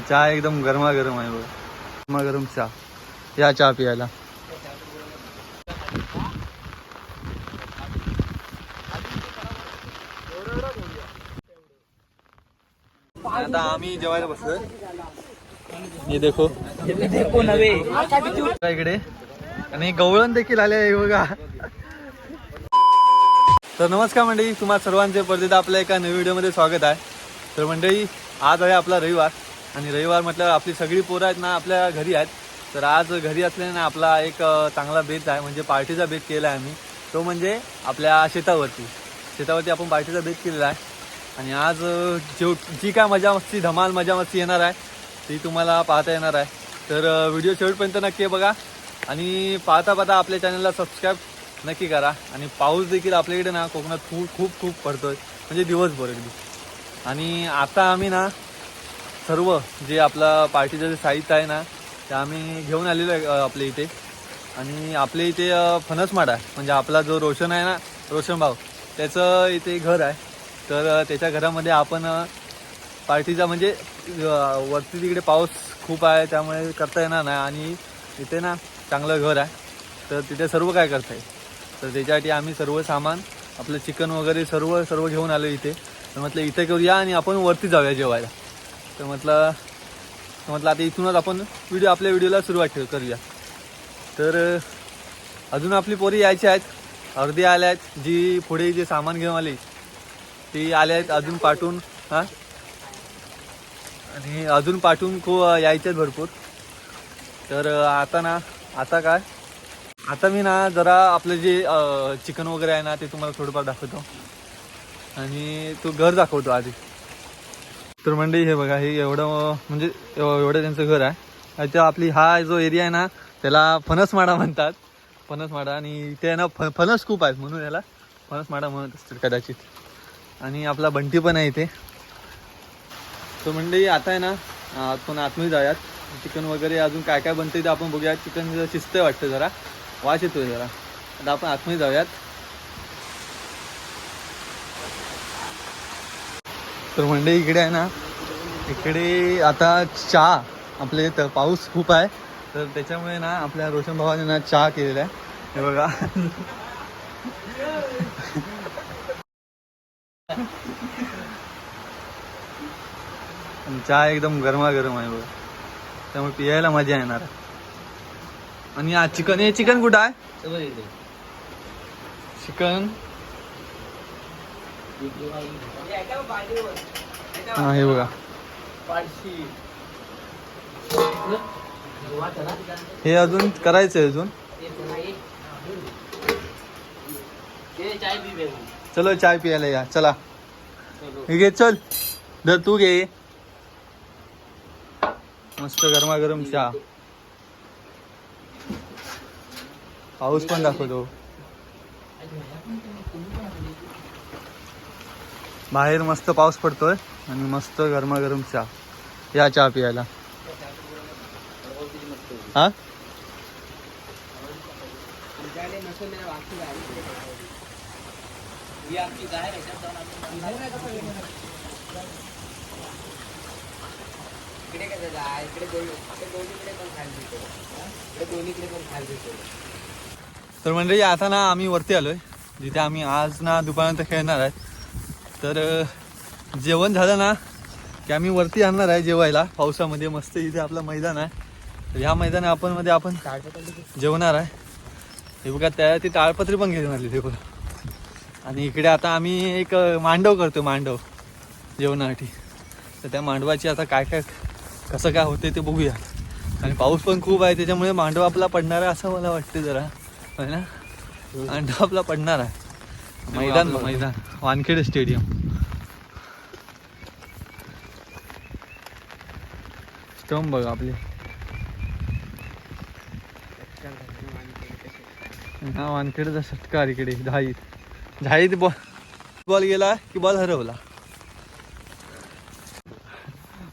चहा एकदम गरमागरम आहे बघ. गरमागरम चहा. या चहा प्यायला. आता आम्ही जेवायला बसलोय. हे देखो. इकडे. आणि गवळण देखील आले बघा. तर नमस्कार मंडळी तुम्हा सर्वांचे परत आपल्या एका नवीन व्हिडिओमध्ये स्वागत आहे. तर मंडळी आज आहे आपला रविवार. आणि रविवार म्हटलं आपली सगळी पोरं आहेत ना आपल्या घरी आहेत. तर आज घरी असल्याने ना आपला एक चांगला बेत आहे म्हणजे पार्टीचा बेत केला आहे आम्ही. तो म्हणजे आपल्या शेतावरती. शेतावरती आपण पार्टीचा बेत केलेला आहे. आणि आज जेव जो जी काय मजा मस्ती धमाल मजा मस्ती येणार आहे ती तुम्हाला पाहता येणार आहे. तर व्हिडिओ शेवटपर्यंत नक्की बघा. आणि पाहता पाहता आपल्या चॅनलला सबस्क्राईब नक्की करा. आणि पाऊस देखील आपल्याकडे ना कोकणात खूप खूप खूप पडतो आहे म्हणजे दिवसभर अगदी. आणि आता आम्ही ना सर्व जे आपला पार्टीचं जे साहित्य आहे ना ते आम्ही घेऊन आलेलो आहे आपल्या इथे. आणि आपल्या इथे अं, फणसमाड आहे. म्हणजे आपला जो रोशन आहे ना रोशन भाऊ त्याचं इथे घर आहे. तर त्याच्या घरामध्ये आपण पार्टीचा म्हणजे वरती तिकडे पाऊस खूप आहे त्यामुळे करता येणार नाही. आणि इथे ना चांगलं घर आहे. तर तिथे सर्व काय करता येईल तर त्याच्यासाठी आम्ही सर्व सामान आपलं चिकन वगैरे सर्व सर्व घेऊन आलो इथे. तर म्हटलं इथे करूया आणि आपण वरती जाऊया जेवायला. तर म्हटलं तर म्हटलं आता इथूनच आपण व्हिडिओ आपल्या व्हिडिओला सुरुवात ठेव करूया. तर अजून आपली पोरी यायची आहेत. अर्धी आल्या आहेत. जी पुढे जे सामान घेऊन आली ती आल्या आहेत अजून पाठवून हां? आणि अजून पाठवून खूप यायचे आहेत भरपूर. तर आता ना आता काय? आता मी ना जरा आपलं जे चिकन वगैरे आहे ना ते तुम्हाला थोडंफार दाखवतो. आणि तो घर दाखवतो आधी. तर मंडळी हे बघा हे एवढं म्हणजे एवढं त्यांचं घर आहे. आणि आपली हा जो एरिया आहे ना त्याला फणसमाडा म्हणतात. फणसमाडा आणि इथे आहे ना फ फणस खूप आहेत म्हणून याला फणसमाडा म्हणत असतील कदाचित. आणि आपला बंटी पण आहे इथे. तर मंडळी आता आहे ना आपण आतमध्ये जाऊयात. चिकन वगैरे अजून काय काय बनते ते आपण बघूयात. चिकन शिजतंय वाटतं जरा. वास येतोय जरा. आता आपण आतमध्ये जाऊयात. तर मंडळी इकडे आहे ना. इकडे आता चहा आपल्या इथं पाऊस खूप आहे. तर त्याच्यामुळे ना आपल्या रोशन भावाने ना चहा केलेला आहे. हे बघा. चहा एकदम गरमागरम आहे बघा. त्यामुळे पियायला मजा येणार. आणि आज चिकन हे चिकन कुठं आहे? चिकन. हा हे बघा. हे अजून करायचंय अजून. चलो चाय पियाला या चला. घे चल. धर तू घे. मस्त गरमागरम चहा. पाऊस पण दाखवतो. बाहेर मस्त पाऊस पडतोय आणि मस्त गरमागरम चहा. या चहा पियाला हा? तर म्हणजे आता ना आम्ही वरती आलोय. जिथे आम्ही आज ना दुपारनंतर खेळणार आहे. तर जेवण झालं ना की आम्ही वरती आणणार आहे जेवायला. पावसामध्ये मस्त इथे आपलं मैदान आहे. तर ह्या मैदान आपण मध्ये आपण जेवणार आहे. हे बघा त्या ती ताळपत्री पण घेऊन आली ते आणि इकडे आता आम्ही एक मांडव करतो मांडव जेवणासाठी. तर त्या मांडवाची आता काय काय कसं काय होते ते बघूया. आणि पाऊस पण खूप आहे त्याच्यामुळे मांडव आपला पडणार आहे असं मला वाटतं जरा. ना? मांडव आपला पडणार आहे. मैदान मैदान वानखेड स्टेडियम. स्टंप बघा आपले. हा वानखेडचा षटकार इकडे झाईत. झाईत बॉल बॉल गेला की बॉल हरवला.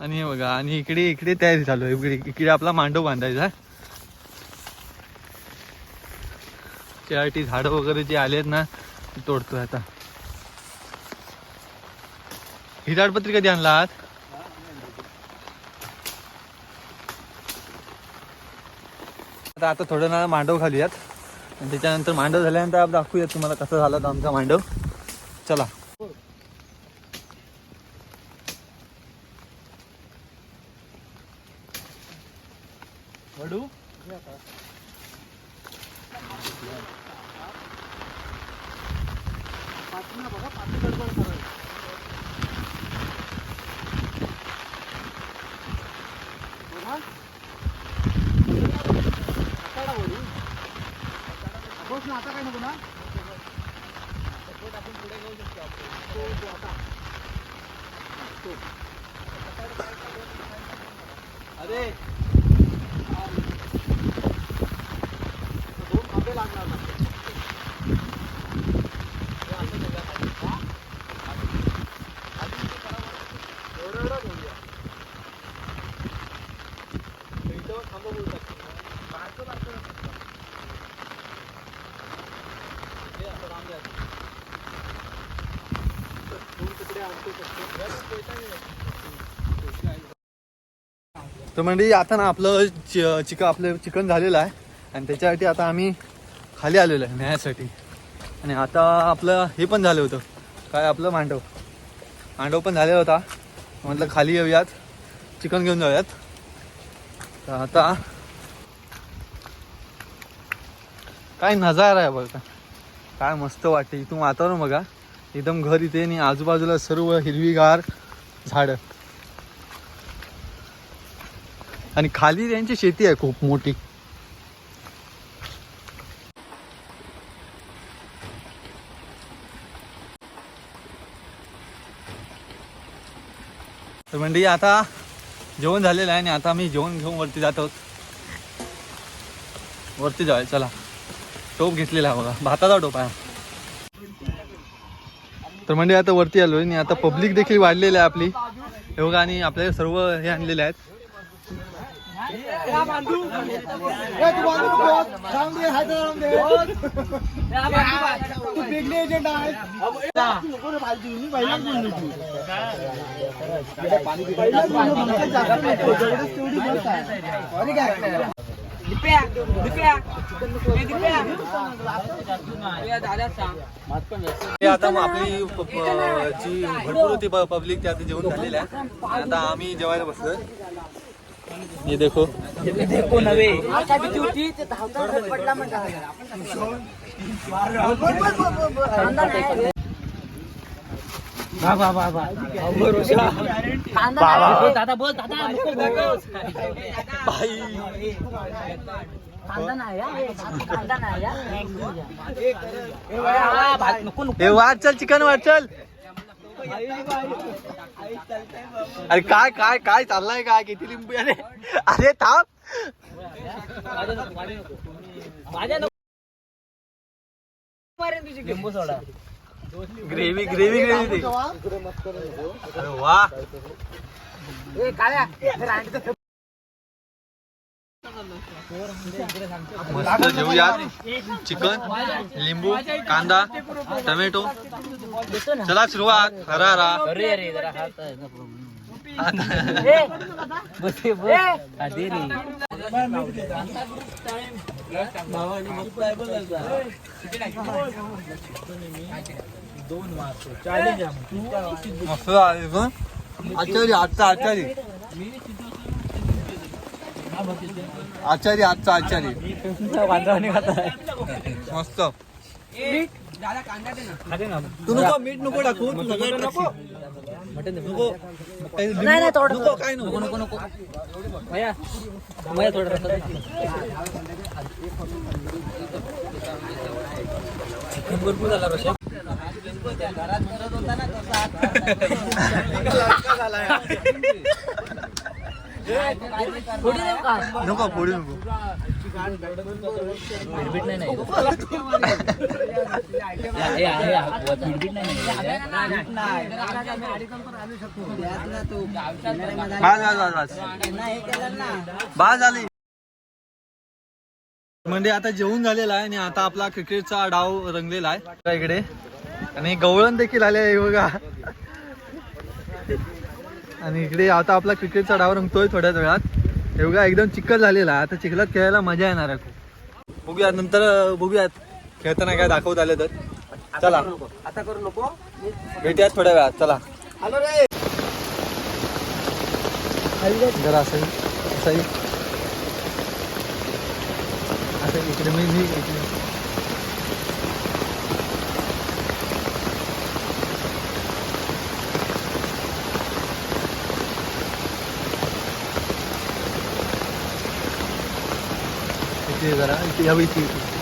आणि हे बघा आणि इकडे इकडे तयारी चालू आहे. इकडे इकडे आपला मांडव बांधायचा. त्यासाठी झाडं वगैरे जे आले आहेत ना तोडतोय आता. ही ताडपत्री कधी आणलात आता आता थोडं ना मांडव घालूयात आणि त्याच्यानंतर मांडव झाल्यानंतर दाखवूयात तुम्हाला कसं झालं आमचा मांडव. चला. अरे दोन खांबे लागणार ना एवढं एवढं घेऊया इथं थांबा बोलतात बाहेरचं लागतं ना. हे असं लांब जायचं. दोन तुकडे आणतो तर म्हणजे आता ना आपलं चिक चिकन आपलं चिकन झालेलं आहे. आणि त्याच्यासाठी आता आम्ही खाली आलेलो आहे न्यायासाठी. आणि आता आपलं हे पण झालं होतं. काय आपलं? मांडव. मांडव पण झालेला होता. म्हटलं खाली येऊयात. चिकन घेऊन जाऊयात. तर आता काय नजारा आहे बघा. काय मस्त वाटते इथून वातावरण बघा. एकदम घर इथे आणि आजूबाजूला सर्व हिरवीगार झाडं. आणि खाली त्यांची शेती आहे खूप मोठी. तर म्हणजे आता जेवण झालेलं आहे आणि आता आम्ही जेवण घेऊन वरती जात आहोत. वरती जाऊया चला. टोप घेतलेला आहे बघा. भाताचा टोप आहे. तर म्हणजे आता वरती आलो आणि आता पब्लिक देखील वाढलेली आहे आपली. हे बघा आणि आपल्याला सर्व हे आणलेले आहेत. हे आता मग आपली प- प- जी भरपूर होती पब्लिक ते आता जेवण झालेलं आहे. आणि आता आम्ही जेवायला बसलोय. हे देखो. दादा बोल दादा हे वाट चल चिकन वाट चल अरे काय काय काय चाललंय काय किती लिंबू अरे अरे थांब. माझ्या नको. मारेन तुझी लिंबू सोडा ग्रेव्ही ग्रेव्ही ग्रेव्ही अरे वा. मस्त जेवूयात चिकन लिंबू कांदा टोमॅटो. ना चला सुरुवात. हरा हरा. अरे अरे जरा हात आहे ना problem. आता- ए, बस बस. दे रे. मस्त आहे गं. आचारी आजचा आचारी आचारी आजचा आचारी मस्त तू नको मीठ नको टाकू तू सगळं नको नाही, नाही, थोडं- नको काय नको नको नको भैया भैया थोडं. चिकन भरपूर झाला रोषा थोडी देऊ का नको पोळी नको. बिडबिड नाही झाली म्हणजे आता जेवून झालेला आहे आणि आता आपला क्रिकेटचा डाव रंगलेला आहे. इकडे. आणि गवळण देखील आले आहे बघा. आणि इकडे आता आपला क्रिकेटचा डाव रंगतोय थोड्याच वेळात. एवढा एकदम चिखल झालेला. आता चिखलात खेळायला मजा येणार आहे खूप. बघूया नंतर बघूयात. खेळताना काय दाखवत आले तर. चला. आता करू नको भेटूयात थोड्या वेळात. चला. हॅलो रे जरा असं असं असं इकडे मी मी इकडे इथे जरा इथे या इथे इथे.